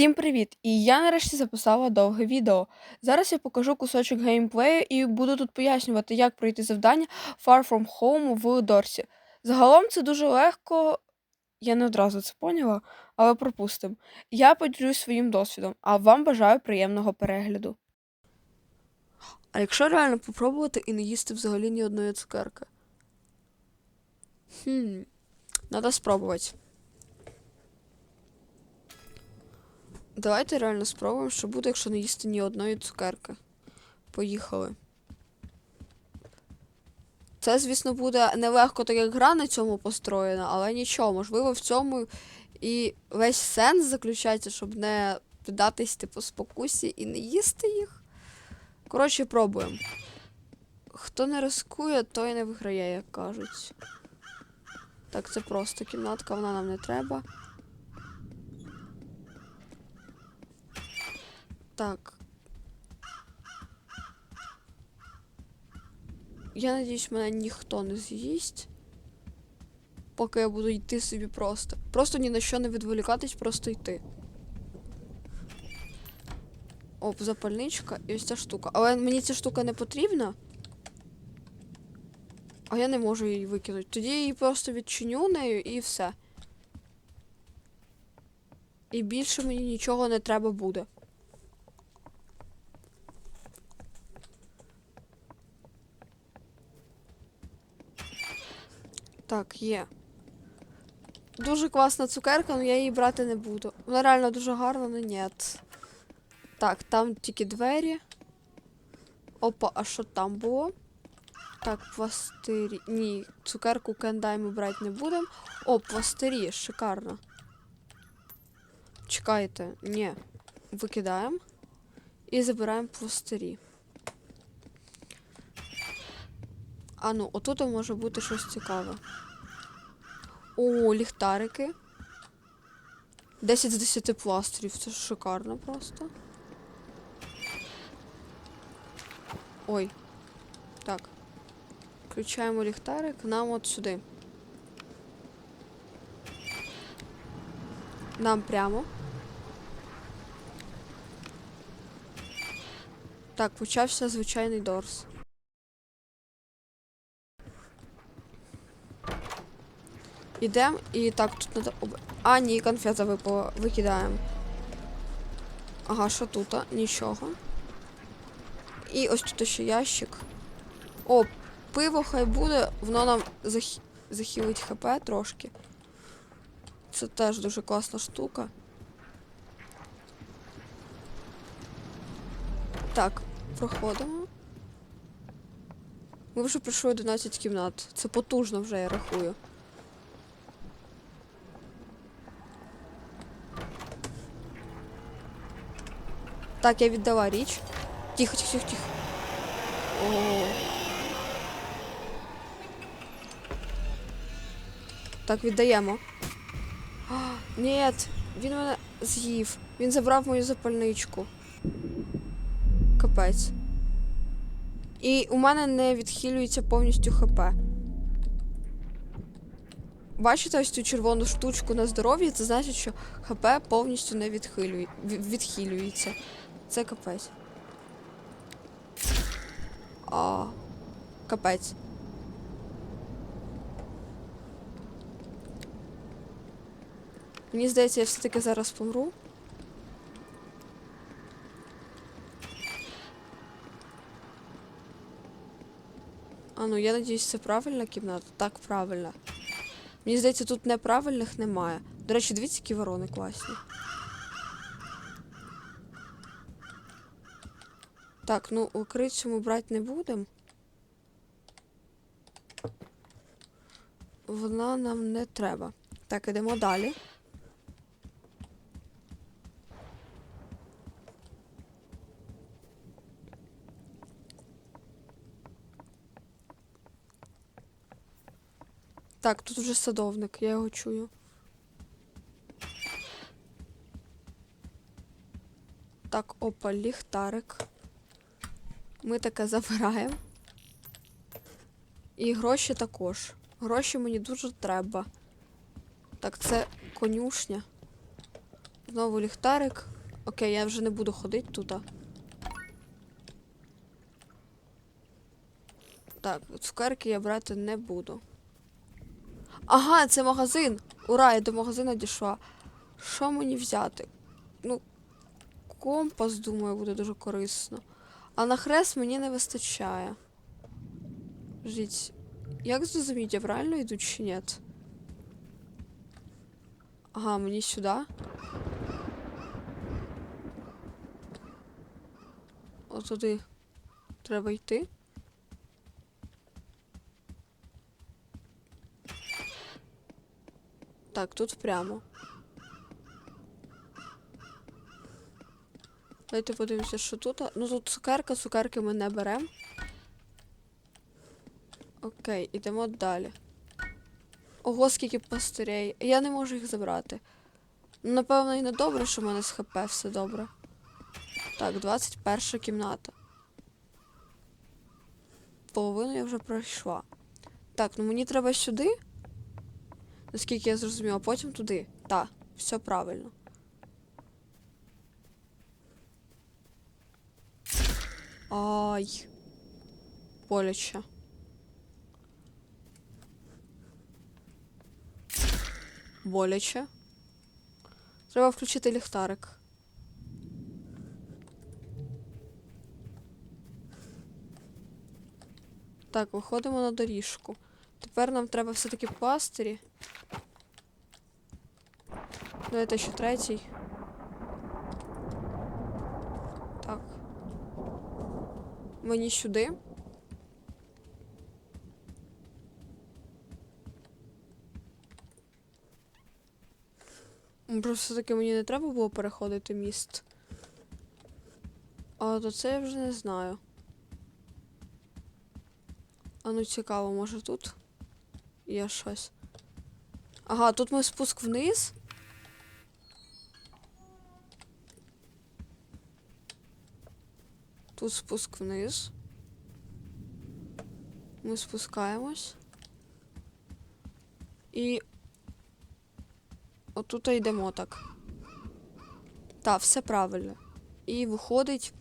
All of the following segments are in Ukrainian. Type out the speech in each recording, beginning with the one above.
Всім привіт! І я нарешті записала довге відео. Зараз я покажу кусочок геймплею і буду тут пояснювати, як пройти завдання Far From Home в Дорсі. Загалом це дуже легко, я не одразу це поняла, але пропустимо. Я поділюсь своїм досвідом, а вам бажаю приємного перегляду. А якщо реально попробувати і не їсти взагалі ні одної цукерки? Хм, треба спробувати. Давайте реально спробуємо, що буде, якщо не їсти ні одної цукерки. Поїхали. Це, звісно, буде нелегко, так як гра на цьому построєна, але нічого, можливо, в цьому і весь сенс заключається, щоб не піддатись, типу, спокусі і не їсти їх. Коротше, пробуємо. Хто не рискує, той не виграє, як кажуть. Так, це просто кімнатка, вона нам не треба. Так. Я надіюсь, мене ніхто не з'їсть. Поки я буду йти собі просто. Просто ні на що не відволікатись, просто йти. Оп, запальничка і ось ця штука. Але мені ця штука не потрібна. А я не можу її викинути. Тоді я її просто відчиню нею і все. І більше мені нічого не треба буде. Так, є. Дуже класна цукерка, але я її брати не буду. Вона реально дуже гарна, але ні. Так, там тільки двері. Опа, а що там було? Так, пластирі. Ні, цукерку кендай ми брати не будемо. О, пластирі, шикарно. Чекайте, ні. Викидаємо. І забираємо пластирі. А ну, отут може бути щось цікаве. О, ліхтарики. 10 з 10 пластирів. Це шикарно просто. Ой. Так. Включаємо ліхтарик нам от сюди. Нам прямо. Так, почався звичайний дорс. Ідемо і так, тут об- А, ні, конфета випала. Викидаємо. Ага, що тут? Нічого. І ось тут ще ящик. О, пиво хай буде, воно нам зах... захилить хп трошки. Це теж дуже класна штука. Так, проходимо. Ми вже пройшли 11 кімнат. Це потужно вже, я рахую. Так, я віддала річ. Тихо, тихо, тихо, тихо. О. Так, віддаємо. Ні, він мене з'їв. Він забрав мою запальничку. Капець. І у мене не відхилюється повністю ХП. Бачите ось цю червону штучку на здоров'я, це значить, що ХП повністю не відхилює... ві- відхилюється. Це капець. А, капець. Мені здається, я все-таки зараз помру. А ну, я надіюсь, це правильна кімната. Так, правильно. Мені здається, тут неправильних немає. До речі, дивіться, які ворони класні. Так, ну укрицю ми брати не будемо. Вона нам не треба. Так, ідемо далі. Так, тут вже садовник, я його чую. Так, опа, ліхтарик. Ми таке забираємо. І гроші також. Гроші мені дуже треба. Так, це конюшня. Знову ліхтарик. Окей, я вже не буду ходити тут. Так, цукерки я брати не буду. Ага, це магазин. Ура, я до магазину дійшла. Що мені взяти? Ну, компас, думаю, буде дуже корисно. А на хрест мені не вистачає. Жіть. Як зрозуміти, я правильно йду чи ні? Ага, мені сюди. От туди треба йти. Так, тут прямо. Давайте подивимося, що тут. Ну тут цукерка, цукерки ми не беремо. Окей, ідемо далі. Ого, скільки пастирей. Я не можу їх забрати. Напевно, і не добре, що в мене з ХП все добре. Так, 21 кімната. Половину я вже пройшла. Так, ну мені треба сюди. Наскільки я зрозуміла, потім туди. Так, все правильно. Ай. Боляче. Боляче. Треба включити ліхтарик. Так, виходимо на доріжку. Тепер нам треба все-таки пастирі. Давайте ще третій. Так. Мені сюди. Просто все-таки мені не треба було переходити міст. А то це я вже не знаю. А ну цікаво, може тут є щось. Ага, тут ми спуск вниз. Тут спуск вниз. Ми спускаємось. І отут йдемо так. Так, все правильно. І виходить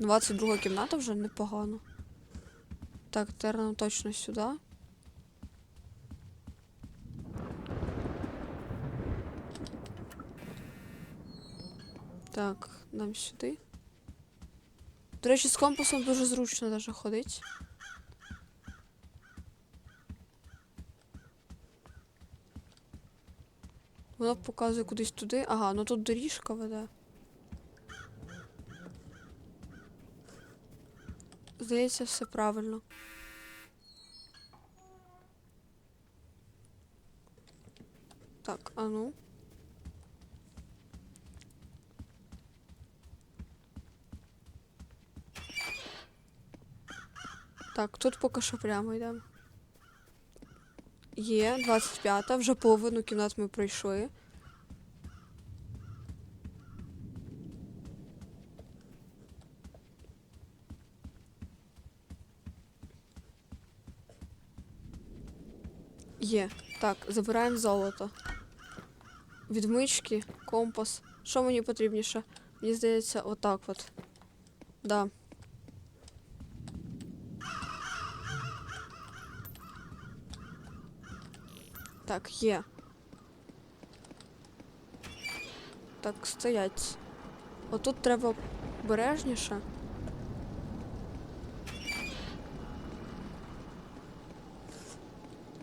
22 кімната вже непогано. Так, тепер точно сюди. Так, нам сюди. До речі, з компасом дуже зручно даже ходить. Воно показує кудись туди. Ага, ну тут доріжка веде. Здається, все правильно. Так, а ну. Так, тут поки що прямо йдемо. Є, 25-та, вже половину кімнат ми пройшли. Є. Так, забираємо золото. Відмички, компас. Що мені потрібніше? Мені здається, отак от. Да. Так, є. Так, стоять. Отут треба обережніше.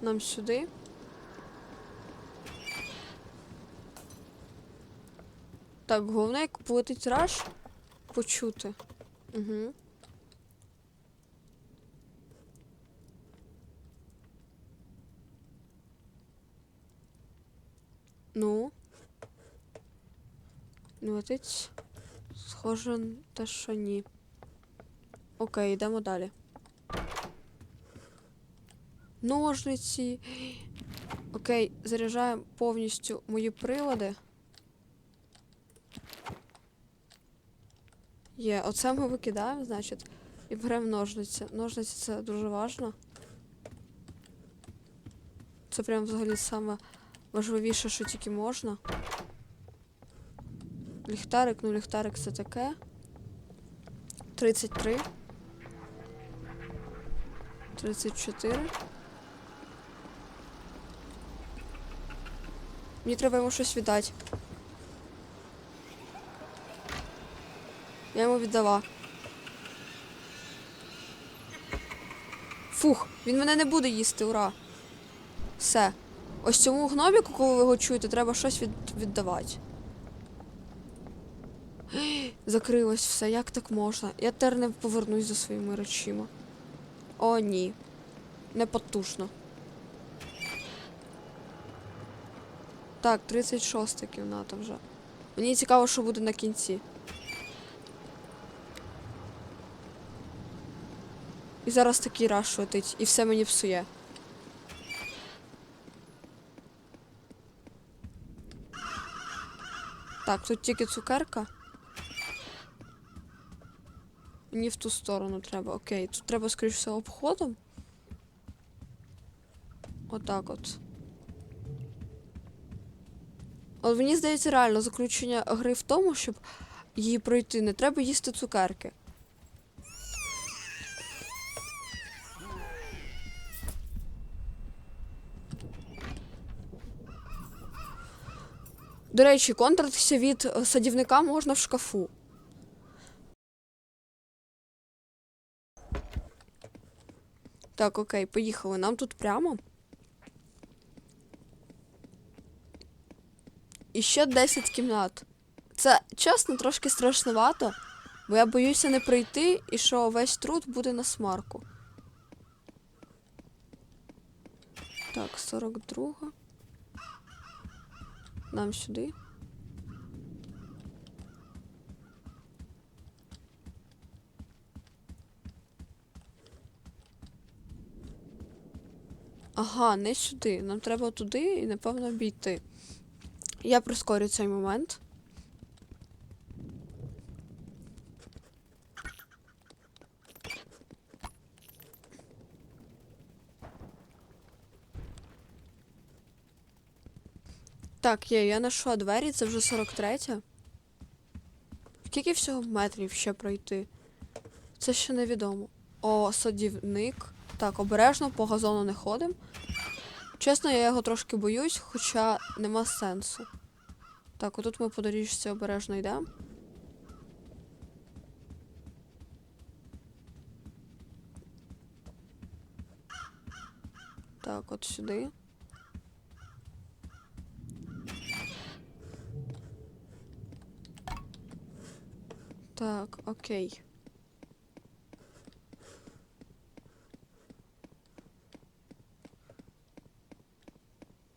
Нам сюди. Так, головне, як полетить раш, почути. Угу. Ну. Летить. Схоже на те, що ні. Окей, йдемо далі. Ножниці. Окей, заряджаємо повністю мої прилади. Є, оце ми викидаємо, значить, і беремо ножниці. Ножниці це дуже важливо. Це прям взагалі саме важливіше, що тільки можна. Ліхтарик, ну ліхтарик це таке. 33. 34. Мені треба йому щось віддати. Я йому віддала. Фух, він мене не буде їсти, ура. Все. Ось цьому гноміку, коли ви його чуєте, треба щось від... віддавати. Закрилось все, як так можна? Я тепер не повернусь за своїми речима. О, ні. Непотужно. Так, 36 кімната вже. Мені цікаво, що буде на кінці. І зараз такий раш летить, і все мені псує. Так, тут тільки цукерка. Мені в ту сторону треба. Окей, тут треба, скоріш все, обходом. Отак от. От мені здається, реально заключення гри в тому, щоб її пройти, не треба їсти цукерки. До речі, контратися від е, садівника можна в шкафу. Так, окей, поїхали. Нам тут прямо. І ще 10 кімнат. Це чесно трошки страшнувато, бо я боюся не пройти і що весь труд буде на смарку. Так, 42. Нам сюди. Ага, не сюди. Нам треба туди і, напевно, обійти. Я прискорю цей момент. Так, є, я знайшла двері, це вже 43. Скільки всього метрів ще пройти? Це ще невідомо. О, садівник. Так, обережно по газону не ходимо. Чесно, я його трошки боюсь, хоча нема сенсу. Так, отут ми по доріжці обережно йдемо. Так, от сюди. Так, окей.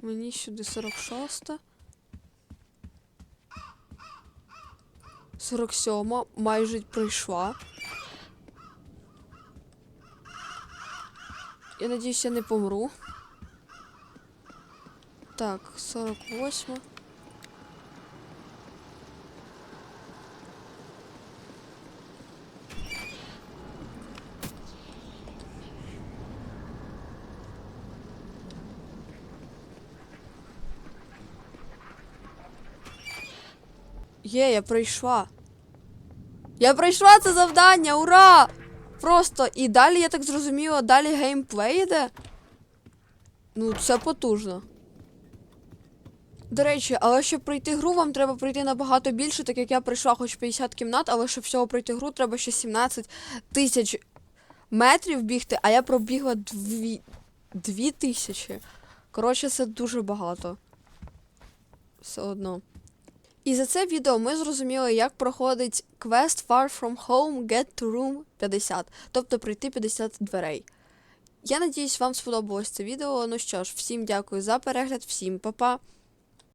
Мені сюди 46. 47 майже пройшла. Я надіюсь, я не помру. Так, 48. Є, я пройшла. Я пройшла це завдання, ура! Просто і далі, я так зрозуміла, далі геймплей йде. Ну, це потужно. До речі, але щоб пройти гру, вам треба пройти набагато більше, так як я пройшла хоч 50 кімнат, але щоб всього пройти гру, треба ще 17 тисяч метрів бігти, а я пробігла 2, 2 тисячі. Коротше, це дуже багато. Все одно. І за це відео ми зрозуміли, як проходить квест Far From Home Get to Room 50, тобто пройти 50 дверей. Я надіюсь, вам сподобалось це відео. Ну що ж, всім дякую за перегляд, всім па-па.